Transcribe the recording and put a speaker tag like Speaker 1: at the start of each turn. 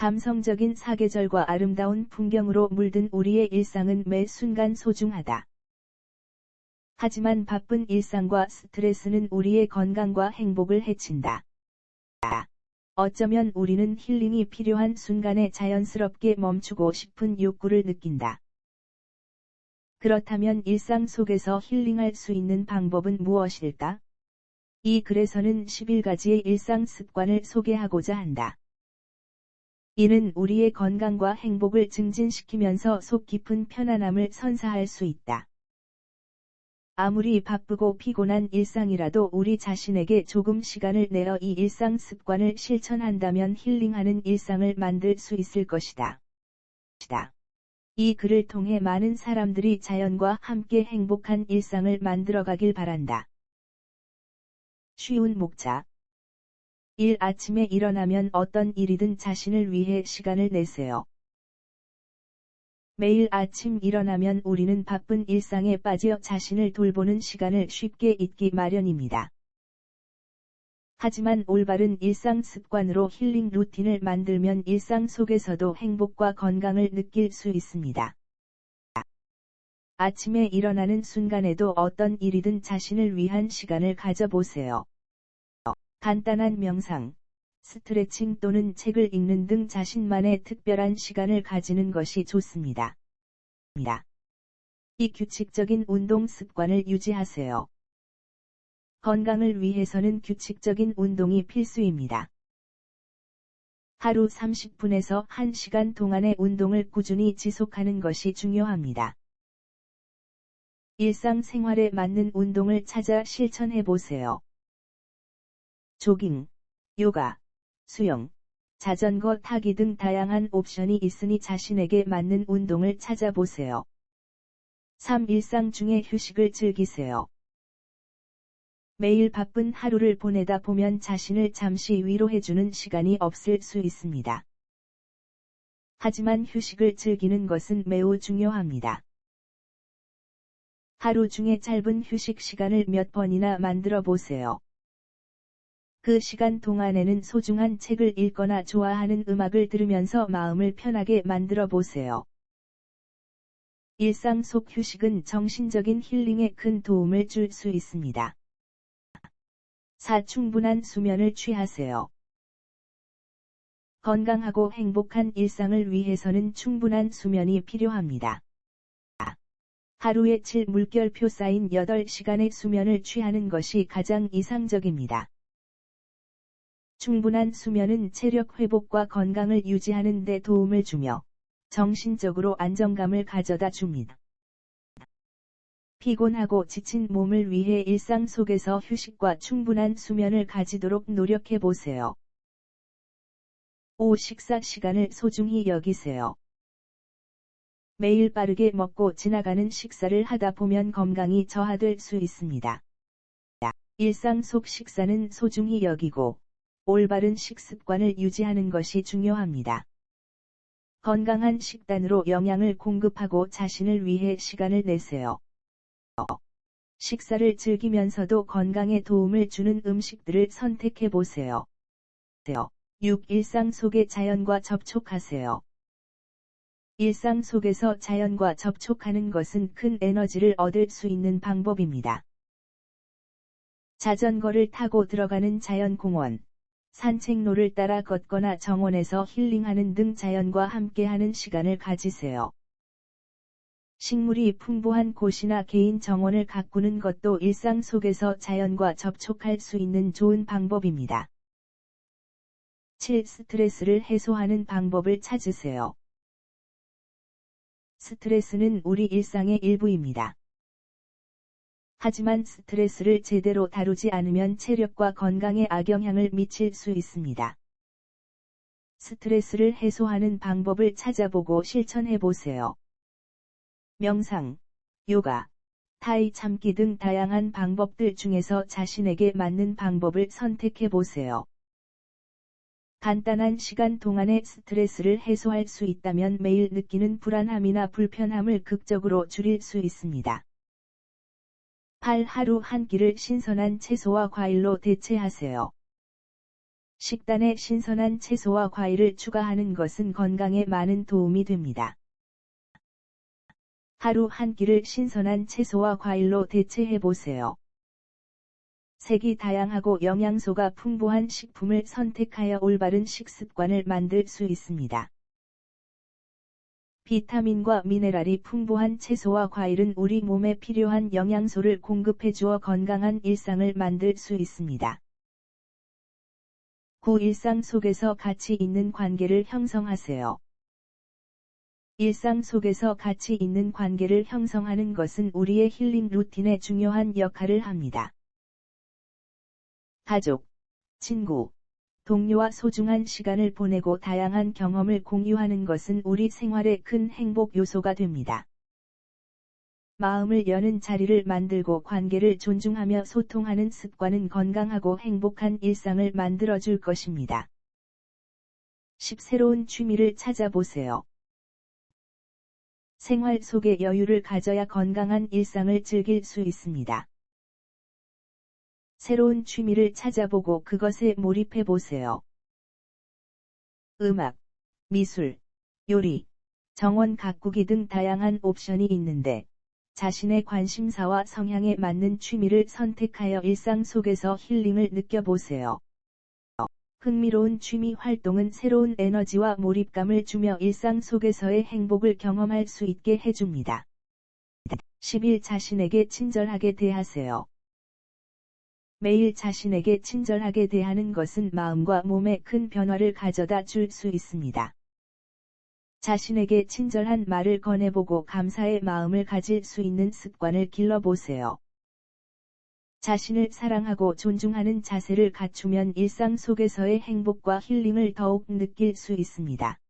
Speaker 1: 감성적인 사계절과 아름다운 풍경으로 물든 우리의 일상은 매 순간 소중하다. 하지만 바쁜 일상과 스트레스는 우리의 건강과 행복을 해친다. 어쩌면 우리는 힐링이 필요한 순간에 자연스럽게 멈추고 싶은 욕구를 느낀다. 그렇다면 일상 속에서 힐링할 수 있는 방법은 무엇일까? 이 글에서는 11가지의 일상 습관을 소개하고자 한다. 이는 우리의 건강과 행복을 증진시키면서 속 깊은 편안함을 선사할 수 있다. 아무리 바쁘고 피곤한 일상이라도 우리 자신에게 조금 시간을 내어 이 일상 습관을 실천한다면 힐링하는 일상을 만들 수 있을 것이다. 이 글을 통해 많은 사람들이 자연과 함께 행복한 일상을 만들어가길 바란다. 쉬운 목차 일 아침에 일어나면 어떤 일이든 자신을 위해 시간을 내세요. 매일 아침 일어나면 우리는 바쁜 일상에 빠져 자신을 돌보는 시간을 쉽게 잊기 마련입니다. 하지만 올바른 일상 습관으로 힐링 루틴을 만들면 일상 속에서도 행복과 건강을 느낄 수 있습니다. 아침에 일어나는 순간에도 어떤 일이든 자신을 위한 시간을 가져보세요. 간단한 명상, 스트레칭 또는 책을 읽는 등 자신만의 특별한 시간을 가지는 것이 좋습니다. 이 규칙적인 운동 습관을 유지하세요. 건강을 위해서는 규칙적인 운동이 필수입니다. 하루 30분에서 1시간 동안의 운동을 꾸준히 지속하는 것이 중요합니다. 일상생활에 맞는 운동을 찾아 실천해 보세요. 조깅, 요가, 수영, 자전거 타기 등 다양한 옵션이 있으니 자신에게 맞는 운동을 찾아보세요. 3. 일상 중에 휴식을 즐기세요. 매일 바쁜 하루를 보내다 보면 자신을 잠시 위로해주는 시간이 없을 수 있습니다. 하지만 휴식을 즐기는 것은 매우 중요합니다. 하루 중에 짧은 휴식 시간을 몇 번이나 만들어 보세요. 그 시간 동안에는 소중한 책을 읽거나 좋아하는 음악을 들으면서 마음을 편하게 만들어 보세요. 일상 속 휴식은 정신적인 힐링에 큰 도움을 줄 수 있습니다. 4. 충분한 수면을 취하세요. 건강하고 행복한 일상을 위해서는 충분한 수면이 필요합니다. 하루에 7 물결표 쌓인 8시간의 수면을 취하는 것이 가장 이상적입니다. 충분한 수면은 체력 회복과 건강을 유지하는 데 도움을 주며 정신적으로 안정감을 가져다 줍니다. 피곤하고 지친 몸을 위해 일상 속에서 휴식과 충분한 수면을 가지도록 노력해 보세요. 5. 식사 시간을 소중히 여기세요. 매일 빠르게 먹고 지나가는 식사를 하다 보면 건강이 저하될 수 있습니다. 일상 속 식사는 소중히 여기고 올바른 식습관을 유지하는 것이 중요합니다. 건강한 식단으로 영양을 공급하고 자신을 위해 시간을 내세요. 식사를 즐기면서도 건강에 도움을 주는 음식들을 선택해 보세요. 6. 일상 속의 자연과 접촉하세요. 일상 속에서 자연과 접촉하는 것은 큰 에너지를 얻을 수 있는 방법입니다. 자전거를 타고 들어가는 자연공원, 산책로를 따라 걷거나 정원에서 힐링하는 등 자연과 함께하는 시간을 가지세요. 식물이 풍부한 곳이나 개인 정원을 가꾸는 것도 일상 속에서 자연과 접촉할 수 있는 좋은 방법입니다. 7. 스트레스를 해소하는 방법을 찾으세요. 스트레스는 우리 일상의 일부입니다. 하지만 스트레스를 제대로 다루지 않으면 체력과 건강에 악영향을 미칠 수 있습니다. 스트레스를 해소하는 방법을 찾아보고 실천해 보세요. 명상, 요가, 타이 참기 등 다양한 방법들 중에서 자신에게 맞는 방법을 선택해 보세요. 간단한 시간 동안에 스트레스를 해소할 수 있다면 매일 느끼는 불안함이나 불편함을 극적으로 줄일 수 있습니다. 8. 하루 한 끼를 신선한 채소와 과일로 대체하세요. 식단에 신선한 채소와 과일을 추가하는 것은 건강에 많은 도움이 됩니다. 하루 한 끼를 신선한 채소와 과일로 대체해 보세요. 색이 다양하고 영양소가 풍부한 식품을 선택하여 올바른 식습관을 만들 수 있습니다. 비타민과 미네랄이 풍부한 채소와 과일은 우리 몸에 필요한 영양소를 공급해 주어 건강한 일상을 만들 수 있습니다. 구 일상 속에서 가치 있는 관계를 형성하세요. 일상 속에서 가치 있는 관계를 형성하는 것은 우리의 힐링 루틴에 중요한 역할을 합니다. 가족, 친구, 동료와 소중한 시간을 보내고 다양한 경험을 공유하는 것은 우리 생활의 큰 행복 요소가 됩니다. 마음을 여는 자리를 만들고 관계를 존중하며 소통하는 습관은 건강하고 행복한 일상을 만들어줄 것입니다. 10. 새로운 취미를 찾아보세요. 생활 속에 여유를 가져야 건강한 일상을 즐길 수 있습니다. 새로운 취미를 찾아보고 그것에 몰입해 보세요. 음악, 미술, 요리, 정원 가꾸기 등 다양한 옵션이 있는데, 자신의 관심사와 성향에 맞는 취미를 선택하여 일상 속에서 힐링을 느껴보세요. 흥미로운 취미 활동은 새로운 에너지와 몰입감을 주며 일상 속에서의 행복을 경험할 수 있게 해줍니다. 10일 자신에게 친절하게 대하세요. 매일 자신에게 친절하게 대하는 것은 마음과 몸에 큰 변화를 가져다 줄 수 있습니다. 자신에게 친절한 말을 건네보고 감사의 마음을 가질 수 있는 습관을 길러보세요. 자신을 사랑하고 존중하는 자세를 갖추면 일상 속에서의 행복과 힐링을 더욱 느낄 수 있습니다.